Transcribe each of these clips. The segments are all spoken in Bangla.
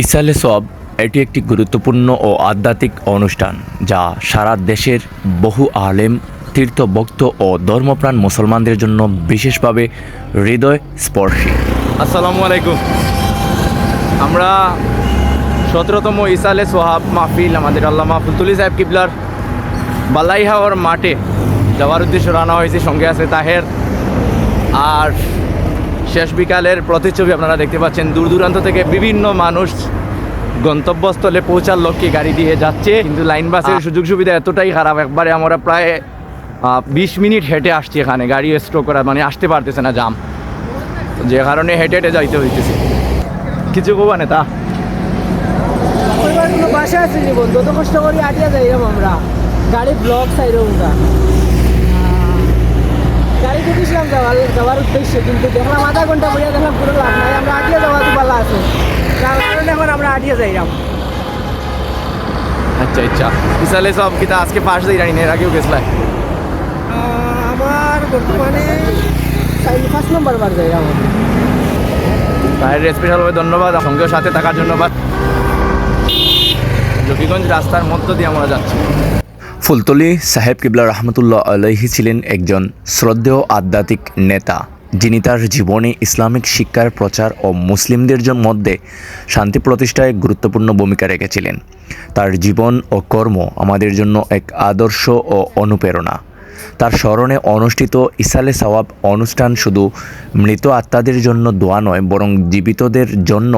ইসালে সব এটি একটি গুরুত্বপূর্ণ ও আধ্যাত্মিক অনুষ্ঠান, যা সারা দেশের বহু আলেম, তীর্থভক্ত ও ধর্মপ্রাণ মুসলমানদের জন্য বিশেষভাবে হৃদয় স্পর্শী আসসালামু আলাইকুম। আমরা সতেরোতম ইসালে সোহাব মাহফিল, আমাদের আল্লাহ মাহফুলতুলি সাহেব কিবলার বালাইহাওয়ার মাঠে যাওয়ার উদ্দেশ্যে রানা হয়েছে। সঙ্গে আছে তাহের। আর শেষ বিকালের প্রতিচ্ছবি আপনারা দেখতে পাচ্ছেন। দূর দূরান্ত থেকে বিভিন্ন মানুষ গন্তব্যস্থলে পৌঁছার লক্ষ্যে গাড়ি দিয়ে যাচ্ছে। কিন্তু লাইন বাসের সুযোগ সুবিধা এতটাই খারাপ একবারে আমরা প্রায় বিশ মিনিট হেঁটে আসছি এখানে। গাড়ি স্ট্রো করা মানে আসতে পারতেছে না জাম যে কারণে হেঁটে হেঁটে যাইতে হইতেছে। কিছু কবা না তা পরিবার কোনো বাসা আছে জীবন যত কষ্ট করি আটিয়া যাইলাম আমরা। গাড়ি ব্লক সাইড ওটা গাড়ি ঢুকেছিলাম যাওয়ার যাওয়ার উদ্দেশ্যে কিন্তু দেখলাম আধা ঘণ্টা বইয়া দেখলাম কোনো লাভ নাই আমরা আটিয়া যাওয়া তো পালা আছে। তার কারণে এখন আমরা আটিয়া যাইলাম। আচ্ছা আচ্ছা। বিশালে সব কিতা আজকে ফার্স্ট দিই রানি এর আগেও গেছিলাম আমার বর্তমানে ফার্স্ট নম্বর বার যাইলাম। তাহের স্পেশালভাবে ধন্যবাদ সঙ্গেও সাথে থাকার জন্য বা জকিগঞ্জ রাস্তার মধ্য দিয়ে আমরা যাচ্ছি। ফুলতলি সাহেব কিবলা রহমতুল্লাহ আলহি ছিলেন একজন শ্রদ্ধেয় আধ্যাত্মিক নেতা, যিনি তার জীবনে ইসলামিক শিক্ষার প্রচার ও মুসলিমদের মধ্যে শান্তি প্রতিষ্ঠায় গুরুত্বপূর্ণ ভূমিকা রেখেছিলেন। তার জীবন ও কর্ম আমাদের জন্য এক আদর্শ ও অনুপ্রেরণা। তার স্মরণে অনুষ্ঠিত ইসালে সওয়াব অনুষ্ঠান শুধু মৃত আত্মাদের জন্য দোয়া নয়, বরং জীবিতদের জন্য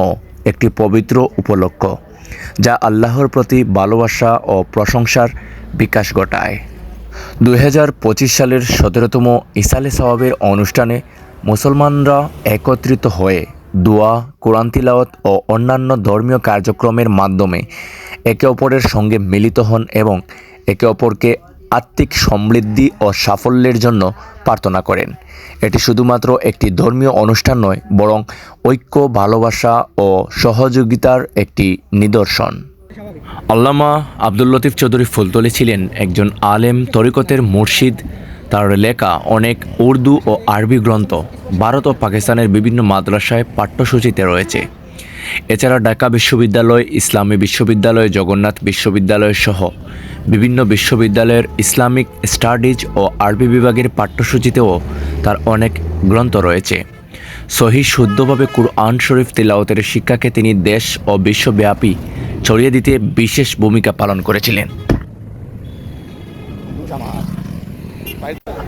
একটি পবিত্র উপলক্ষ। যা আল্লাহর প্রতি ভালোবাসা ও প্রশংসার বিকাশ ঘটায়। দু হাজার পঁচিশ সালের সতেরোতম ইসালে সবাবের অনুষ্ঠানে মুসলমানরা একত্রিত হয়ে দোয়া, কোরআন তিলাওয়াত ও অন্যান্য ধর্মীয় কার্যক্রমের মাধ্যমে একে অপরের সঙ্গে মিলিত হন এবং একে অপরকে আত্মিক সমৃদ্ধি ও সাফল্যের জন্য প্রার্থনা করেন। এটি শুধুমাত্র একটি ধর্মীয় অনুষ্ঠান নয়, বরং ঐক্য, ভালোবাসা ও সহযোগিতার একটি নিদর্শন। আল্লামা আব্দুল লতিফ চৌধুরী ফুলতলি ছিলেন একজন আলেম তরিকতের মুর্শিদ। তার লেখা অনেক উর্দু ও আরবি গ্রন্থ ভারত ও পাকিস্তানের বিভিন্ন মাদ্রাসায় পাঠ্যসূচিতে রয়েছে। এছাড়া ঢাকা বিশ্ববিদ্যালয়, ইসলামী বিশ্ববিদ্যালয়, জগন্নাথ বিশ্ববিদ্যালয় সহ বিভিন্ন বিশ্ববিদ্যালয়ের ইসলামিক স্টাডিজ ও আরবি বিভাগের পাঠ্যসূচিতেও তার অনেক গ্রন্থ রয়েছে। সহি শুদ্ধভাবে কুরআন শরীফ তিলাওতের শিক্ষাকে তিনি দেশ ও বিশ্বব্যাপী ছড়িয়ে দিতে বিশেষ ভূমিকা পালন করেছিলেন।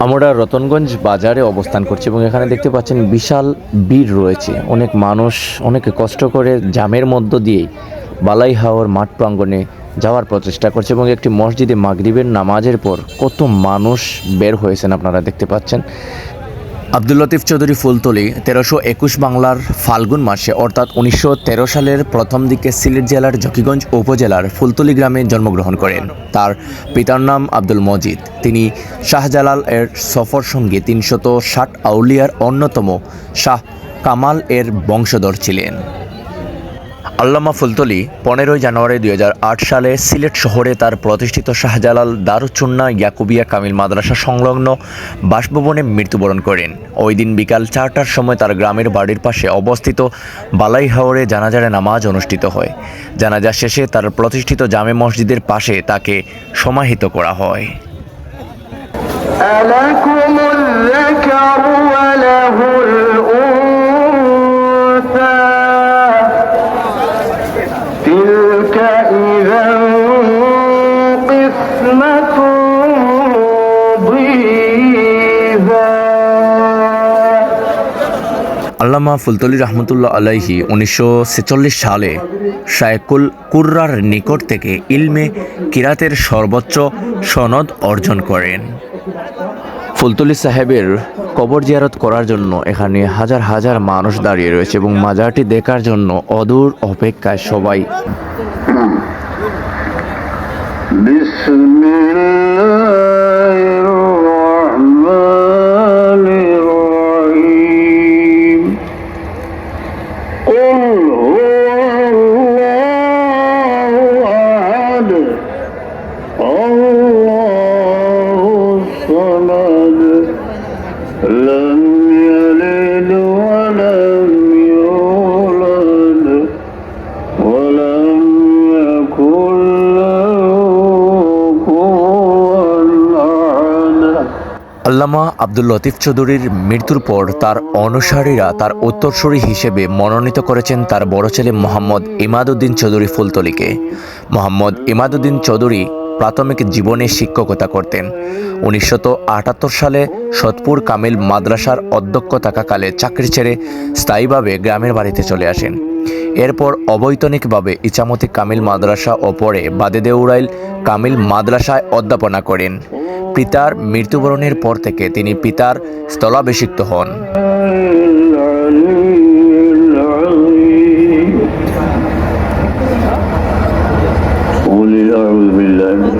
আমরা রতনগঞ্জ বাজারে অবস্থান করছি এবং এখানে দেখতে পাচ্ছেন বিশাল ভিড় রয়েছে। অনেক মানুষ, অনেকে কষ্ট করে জামের মধ্য দিয়ে বালাই হাওয়ার মাঠ প্রাঙ্গণে যাওয়ার প্রচেষ্টা করছে এবং একটি মসজিদে মাগরিবের নামাজের পর কত মানুষ বের হয়েছেন আপনারা দেখতে পাচ্ছেন। আব্দুল লতিফ চৌধুরী ফুলতলি, তেরোশো একুশ বাংলার ফাল্গুন মাসে, অর্থাৎ উনিশশো তেরো সালের প্রথম দিকে সিলেট জেলার জকিগঞ্জ উপজেলার ফুলতলি গ্রামে জন্মগ্রহণ করেন। তার পিতার নাম আব্দুল মজিদ। তিনি শাহজালাল এর সফর সঙ্গে তিনশত ষাট আউলিয়ার অন্যতম শাহ কামাল এর বংশধর ছিলেন। আল্লামা ফুলতলি পনেরোই জানুয়ারি দুই সালে সিলেট শহরে তার প্রতিষ্ঠিত শাহজালাল দারুচুন্না ইয়াকুবিয়া কামিল মাদ্রাসা সংলগ্ন বাসভবনে মৃত্যুবরণ করেন ওই দিন বিকাল চারটার সময় তার গ্রামের বাড়ির পাশে অবস্থিত বালাই হাওরে জানাজারে নামাজ অনুষ্ঠিত হয় জানাজা শেষে তার প্রতিষ্ঠিত জামে মসজিদের পাশে তাকে সমাহিত করা হয় ألكم الذكر وله আল্লামা ফুলতলি রহমতুল্লাহ আলাইহি উনিশশো ছেচল্লিশ সালে শায়কুল কুর্রার নিকট থেকে ইলমে কিরাতের সর্বোচ্চ সনদ অর্জন করেন। ফুলতলি সাহেবের কবর জিয়ারত করার জন্য এখানে হাজার হাজার মানুষ দাঁড়িয়ে রয়েছে এবং মাজারটি দেখার জন্য অদূর অপেক্ষায় সবাই। আব্দুল লতিফ চৌধুরীর মৃত্যুর পর তার অনুসারীরা তার উত্তরসূরি হিসেবে মনোনীত করেছেন তার বড় ছেলে মোহাম্মদ ইমাদুদ্দিন চৌধুরী ফুলতলিকে। মোহাম্মদ ইমাদুদ্দিন চৌধুরী প্রাথমিক জীবনে শিক্ষকতা করতেন। উনিশশো আটাত্তর সালে সতপুর কামিল মাদ্রাসার অধ্যক্ষ থাকাকালে চাকরি ছেড়ে স্থায়ীভাবে গ্রামের বাড়িতে চলে আসেন। এরপর অবৈতনিকভাবে ইচামতি কামিল মাদ্রাসা ও পরে বাদেদেউরাইল কামিল মাদ্রাসায় অধ্যাপনা করেন। পিতার মৃত্যুবরণের পর থেকে তিনি পিতার স্থলাভিষিক্ত হন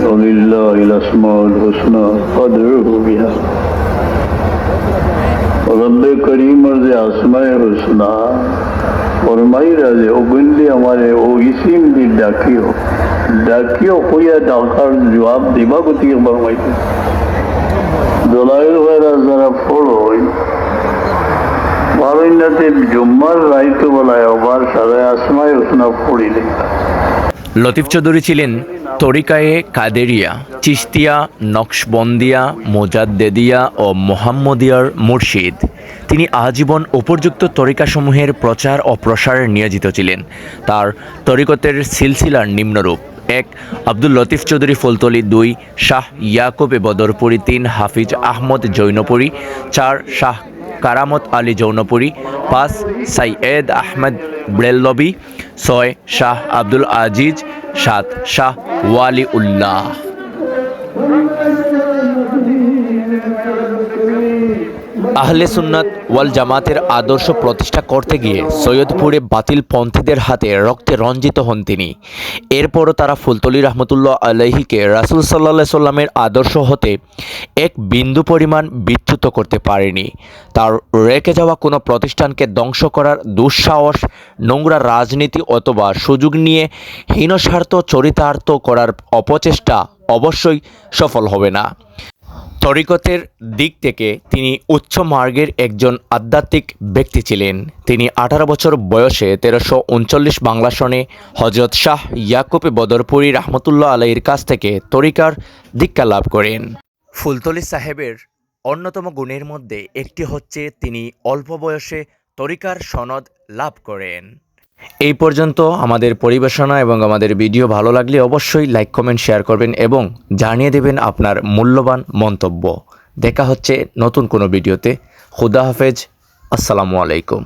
ولله الأسماء الحسنى فادعوه بها رب کریم اور آسمائے حسنا اور مائی راجے او بندے ہمارے او اسیم بھی ڈاکی ہو ডাকিও হইয়া ডাকার জবাব দিবা গতিকে ফরমাইতে দলাইল ভাইরা যারা পড়ো ভাবিনাতে জুম্মার রাইতো বলায় অবার সারায় আসমায় ওসনা পড়িলে। লতিফ চৌধুরী ছিলেন তরিকায়ে কাদেরিয়া চিস্তিয়া নকশবন্দিয়া, মোজাদ্দেদিয়া ও মোহাম্মদিয়ার মুর্শিদ। তিনি আজীবন উপযুক্ত তরিকাসমূহের প্রচার ও প্রসারে নিয়োজিত ছিলেন। তার তরিকতের সিলসিলার নিম্নরূপ। এক, আব্দুল লতিফ চৌধুরী ফুলতলি, দুই, শাহ ইয়াকুবে বদরপুরি, তিন, হাফিজ আহমদ জৈনপুরী, চার, শাহ কারামত আলী জৌনপুরী, পাঁচ, সাইয়েদ আহমেদ ব্রেল্লবি ছয়, শাহ আব্দুল আজিজ, সাত, শাহ ওয়ালি উল্লাহ আহলে সুন্নাত ওয়াল জামাতের আদর্শ প্রতিষ্ঠা করতে গিয়ে সৈয়দপুরে বাতিল পন্থীদের হাতে রক্তে রঞ্জিত হন তিনি। এরপরও তারা ফুলতলি রহমতুল্লাহ আলহিকে রাসুল সাল্লাহ সাল্লামের আদর্শ হতে এক বিন্দু পরিমাণ বিচ্যুত করতে পারেনি। তার রেখে যাওয়া কোনো প্রতিষ্ঠানকে ধ্বংস করার দুঃসাহস, নোংরা রাজনীতি অথবা সুযোগ নিয়ে হীনস্বার্থ চরিতার্থ করার অপচেষ্টা অবশ্যই সফল হবে না। তরিকতের দিক থেকে তিনি উচ্চ মার্গের একজন আধ্যাত্মিক ব্যক্তি ছিলেন। তিনি আঠারো বছর বয়সে তেরোশো উনচল্লিশ বাংলা সনে হজরত শাহ ইয়াকুবে বদরপুরি রহমতুল্লাহ আলাইয়ের কাছ থেকে তরিকার দীক্ষা লাভ করেন। ফুলতলি সাহেবের অন্যতম গুণের মধ্যে একটি হচ্ছে তিনি অল্প বয়সে তরিকার সনদ লাভ করেন। এই পর্যন্ত আমাদের পরিবেশনা এবং আমাদের ভিডিও ভালো লাগলে অবশ্যই লাইক, কমেন্ট, শেয়ার করবেন এবং জানিয়ে দেবেন আপনার মূল্যবান মন্তব্য। দেখা হচ্ছে নতুন কোনো ভিডিওতে। খুদা হাফেজ। আসসালামু আলাইকুম।